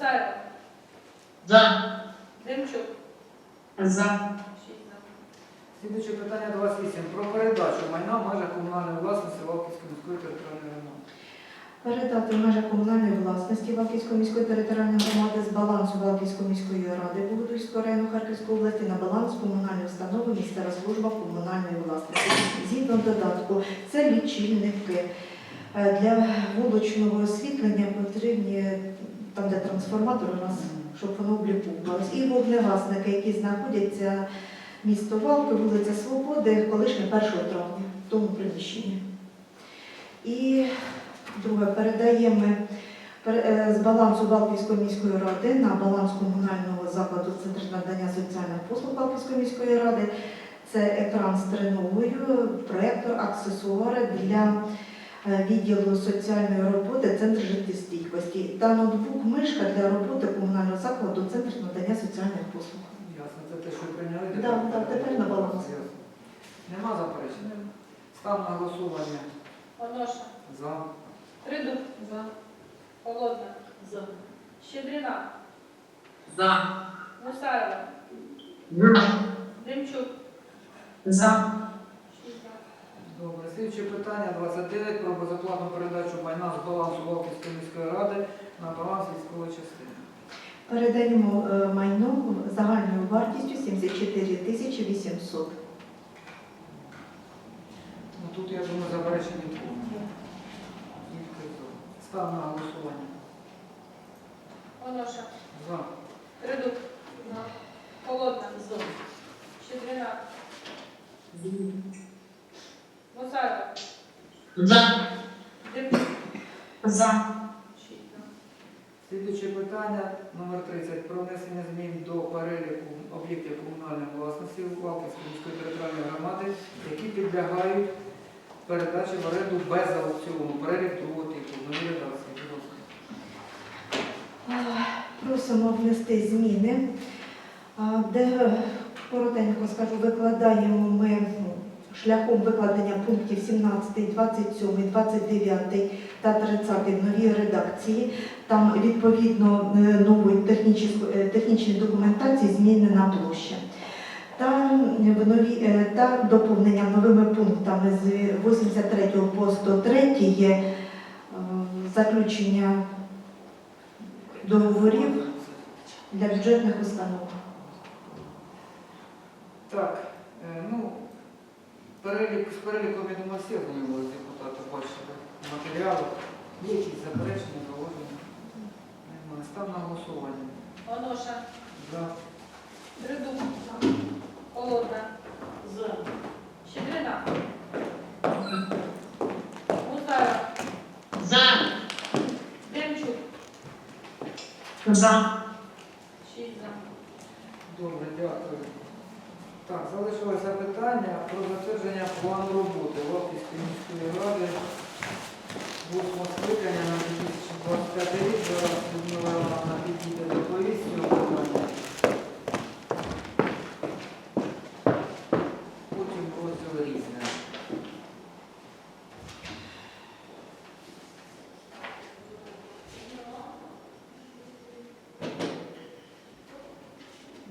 Гусаров, За. Демчук, За. шість за. Слідуюче питання 28. Про передачу майна в межах комунальної власності Валківської міської територіальної громади. Передати в межах комунальної власності Валківської міської територіальної громади з балансу Валківської міської ради Богодуського району Харківської області на баланс комунальної установи місцева служба комунальної власності. Згідно додатку, це лічильники. Е, Для вуличного освітлення потрібні там, де трансформатор у нас, щоб воно обліковувалось. І вогнегасники, які знаходяться місто Валки, вулиця Свободи, колишнє 1 травня, в тому приміщенні. І Друге, передаємо пере- е, з балансу Балківської міської ради на баланс комунального закладу Центр надання соціальних послуг Балківської міської ради. Це екран з треногою, проєктор, аксесуари для відділу соціальної роботи Центр життєстійкості та ноутбук, мишка для роботи комунального закладу Центр надання соціальних послуг. Ясно, це те, що прийняли. Да, да, тепер на баланс. Нема заперечень? Став на голосування. Оноша, За. Тридуб, за. Холодна, за. Щедрина, За. Гусарова, За. Демчук, За. Добре. Слідуюче питання 29 про безоплатну передачу майна з балансу Валківської міської ради на баланс військової частини. Передаємо е, майно загальною вартістю 74 тисячі 800. Ну тут, я думаю, заперечень нікого. Тільки за. Став на голосування. Оноша, За. Тридуб, за. Холодна, за. Щедрина, Гусарова, За. За. Слідуюче питання номер 30 про внесення змін до переліку об'єктів комунальної власності Валківської міської територіальної громади, які підлягають передачі в оренду без аукціону. Перелік другого типу. Нові редакції, будь ласка. Просимо внести зміни, а, де коротенько скажу, викладаємо ми шляхом викладення пунктів 17, 27, 29 та 30 в новій редакції. Там відповідно е, нової технічної, е, документації змінена площа. Та, е, та доповнення новими пунктами з 83 по 103 є заключення договорів для бюджетних установ. Так, ну, перелік, з переліком, я думаю, всі ознайомилися депутати, бачили матеріали. Є якісь заперечення, зауваження? Немає. Став на голосування. Оноша, За. Тридуб, за. Холодна, за. Щедрина, Гусарова, За. Демчук, За. шість за. Добре, дякую. Так, залишилося питання про затвердження плану роботи Лапівської міської ради восьмого скликання на 2025 рік. Зараз Людмила Івановна підійде до повістки питання. Потім розділ різне.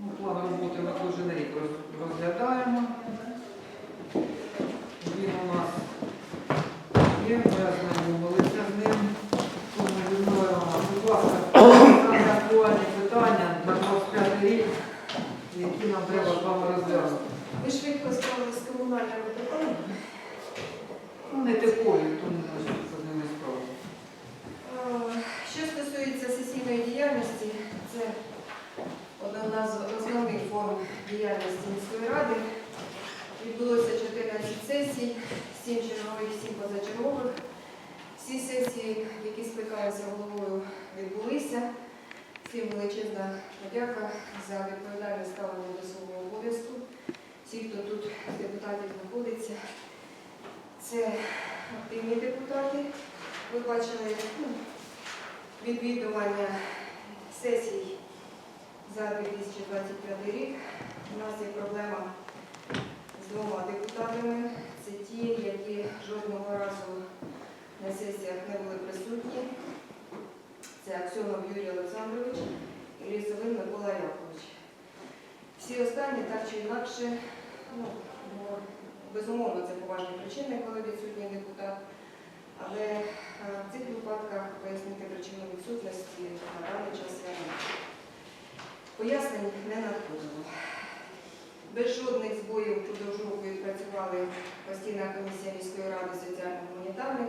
Ну, План роботи ми кожен рік роз- розглядаємо. Він у нас є, ми ознайомилися з ним. Тому, Людмила Івановна, будь ласка, саме актуальні питання на 25 рік, які нам треба з вами розглянути. Ви швидко справилися з комунальними питаннями. Ну, не типові, тому ми з ними справимо. Е, Що стосується сесійної діяльності, це одна з основних форм діяльності міської ради. Відбулося 14 сесій, 7 чергових, 7 позачергових. Всі сесії, які скликалися головою, відбулися. Всім величезна подяка за відповідальне ставлення до свого обов'язку. Всі, хто тут з депутатів знаходиться, це активні депутати. Ви бачили ну, відвідування сесій за 2025 рік. У нас є проблема з двома депутатами. Це ті, які жодного разу Аксьонов Юрій Олександрович і Лісовин Микола Якович. Всі останні так чи інакше, ну, безумовно, це поважні причини, коли відсутній депутат, але е, в цих випадках пояснити причину відсутності на даний час я не Пояснень не надходило. Без жодних збоїв впродовж року відпрацювали постійна комісія міської ради соціально-гуманітарних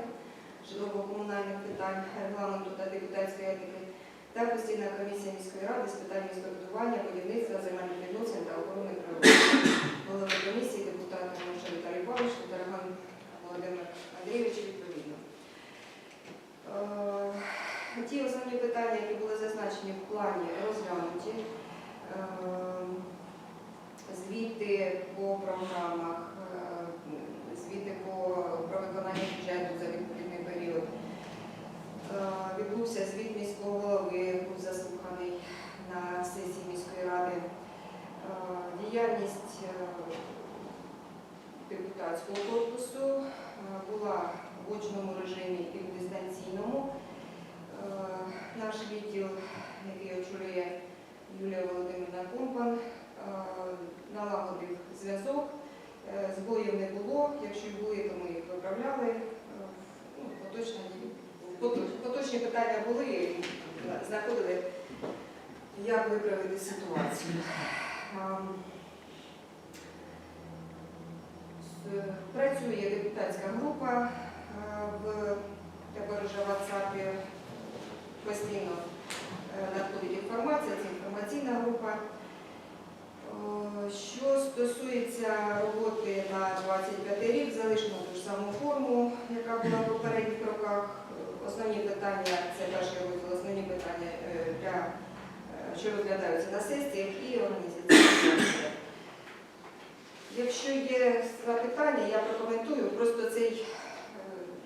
житлово-комунальних питань, регламенту та депутатської етики та постійна комісія міської ради з питань містобудування, будівництва, земельних відносин та охорони природи. Голови комісії депутати Мошер Віталій Павлович та Тараган Володимир Андрійович відповідно. Е, Ті основні питання, які були зазначені в плані, розглянуті. Е, Звіти по програмах, е, звіти по про виконання бюджету за відповідний період. Е, Відбувся звіт міського голови, був заслуханий на сесії міської ради. Е, Діяльність е, депутатського корпусу е, була в очному режимі і в дистанційному. Е, Наш відділ, який очолює Юлія Володимирівна Компан, налагодив зв'язок. Збоїв не було. Якщо були, то ми їх виправляли. Ну, Поточні, поточні питання були, і знаходили, як виправити ситуацію. Працює депутатська група е, в тепер WhatsApp постійно е, надходить інформація, це інформаційна група. Е, Що стосується роботи на 25 рік, залишимо ту ж саму форму, яка була в попередніх роках. Основні питання, це перший розділ, основні питання для, що розглядаються на сесіях і організаційні. Якщо є запитання, я прокоментую. Просто цей е,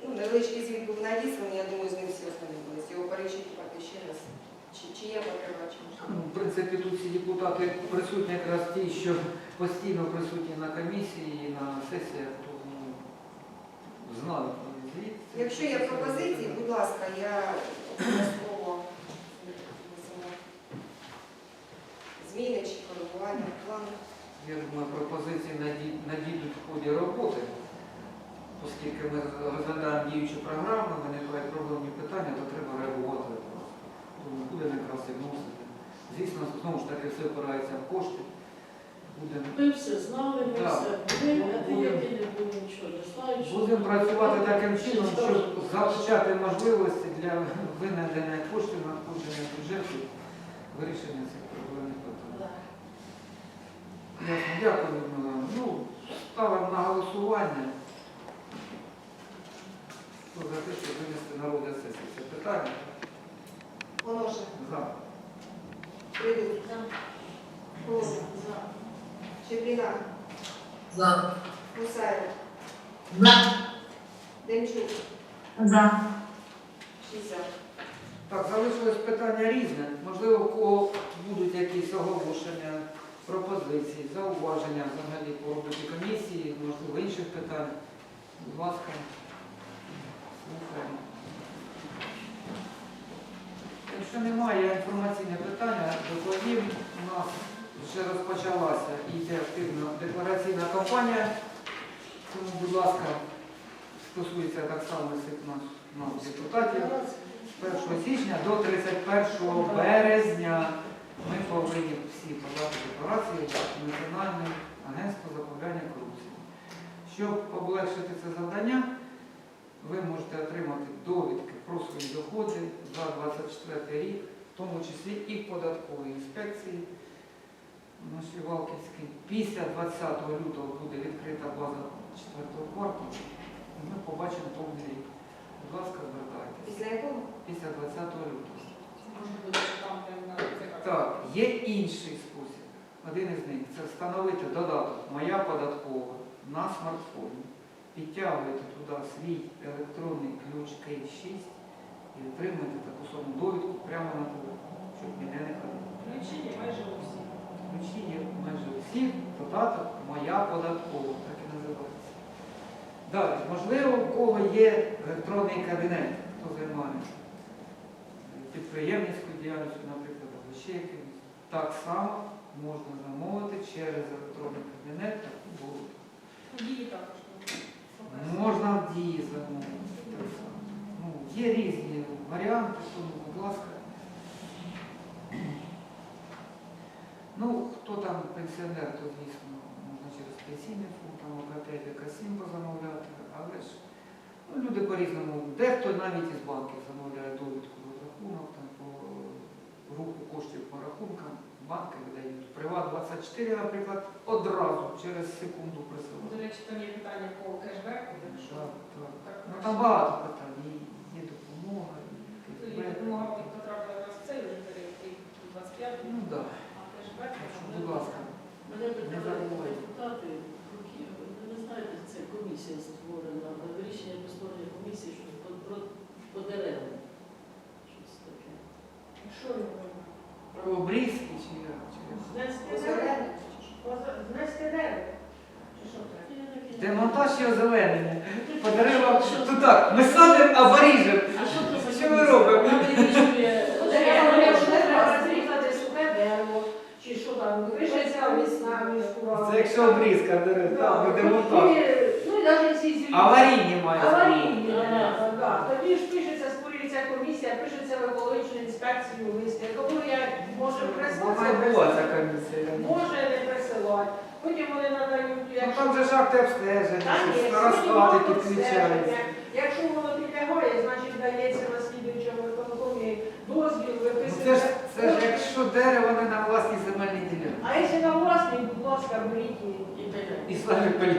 ну, невеличкий звіт був надісланий, я думаю, з ним всі ознайомилися. Його перечитувати ще раз. Чи, чи є потреба, чи? Ну, В принципі, тут всі депутати присутні якраз ті, що постійно присутні на комісії і на сесіях, то ну, знали звіт. Якщо є пропозиції, будь ласка, я обов'язково зміни чи коригування плану. Я думаю, пропозиції надійдуть в ході роботи, оскільки ми розглядаємо діючу програму, виникають проблемні питання, то треба реагувати. Тому будемо якраз і вносити. Звісно, знову ж таки все опирається в кошти. Будемо Ми все знали, ми Так. все були, а ти які не були нічого не знаєш. Будемо працювати таким чином, щоб залучати можливості для винайдення коштів надходження бюджету, вирішення цих проблемних питань. Ясно, дякую, Людмила. Ну, ставимо на голосування. Хто за те, щоб винести на розгляд сесії це питання? Поношен, За. За. Холодно, За. Щедрина, За. Гусаєв, За. Демчук, За. Шіся. Так, залишилось питання різне. Можливо, у кого будуть якісь оголошення, пропозиції, зауваження взагалі по роботі комісії, можливо, інших питань. Будь ласка, слухаємо. Якщо немає інформаційне питання, доповім. У нас вже розпочалася і йде активна деклараційна кампанія. Тому, будь ласка, стосується так само всіх нас депутатів. З 1 січня до 31 березня ми повинні всі подати декларації в Національне агентство запобігання корупції. Щоб облегшити це завдання, ви можете отримати довідки про свої доходи за 24 рік, в тому числі і в податковій інспекції нашій Валківській. Після 20 лютого буде відкрита база 4 кварталу, і ми побачимо повний рік. Будь ласка, звертайтеся Після якого? після 20 лютого. Може бути, там прямо на це. Так, є інший спосіб. Один із них це встановити додаток Моя податкова на смартфоні. Підтягуєте туди свій електронний ключ K6 і отримуєте таку саму довідку прямо на телефон, щоб ніде не ходити. Ключі є майже усі. Ключі є майже всі, додаток Моя податкова, так і називається. Далі, можливо, у кого є електронний кабінет, хто займається підприємницькою діяльністю, наприклад, або ще якимось. Так само можна замовити через електронний кабінет таку воду. Дії також. Можна в дії замовити. так само. Ну, є різні варіанти, тому, будь ласка. Ну, хто там пенсіонер, то звісно, можна через пенсійний фонд, там ОК5, ОК7 позамовляти, але ж ну, люди по-різному. Дехто навіть із банків замовляє довідку рахунок, там по руху коштів по рахункам, банки видають. Приват 24, наприклад, одразу через секунду До речі, там є питання по кешбеку, Так, так. так Ну там багато питань, і є допомога, і і кешбек. допомога потрапила якраз в цей вже період, рік 25, Ну так. а кешбек, Так що, будь ласка. Мене питали забувайте. депутати, Руків, ви не знаєте, це комісія створена, рішення про створення комісії що по, про, по деревам. Що він робить? Про обрізки чи як? Знести дерева. чи що? Знести дерева. Чи що і озеленення. То так, ми садимо, а виріжемо. А що це Що Дерева, дерева, дерево, весна міську. Це якщо обрізка дерев, так, Так, буде демонтаж. Ну і навіть ці зрізки. Аварійні має Аварійні бути. дерева, так. Тоді ж пишеться, створюється комісія, пишеться в екологічну інспекцію лист, якому я може Вона й прислати, була ця комісія. може не присилати. Потім вони надають, Ну якщо там же ж акти обстеження, Та ні, старостати сьогодні підключаються. обстеження. Якщо воно підлягає, значить дається на слідуючому виконкомі дозвіл, Ну це ж, виписується. це ж якщо дерево не на власній земельній ділянці. А якщо на власній, будь ласка, беріть її. і дерева. І самі полі.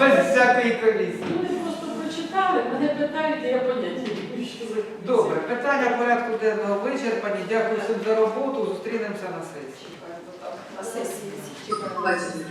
Без всякої комісії. Люди просто прочитали, мене питають, і я поняття не Добре, питання порядку денного вичерпані. Дякую всім за роботу. Зустрінемося на сесії. На сесії.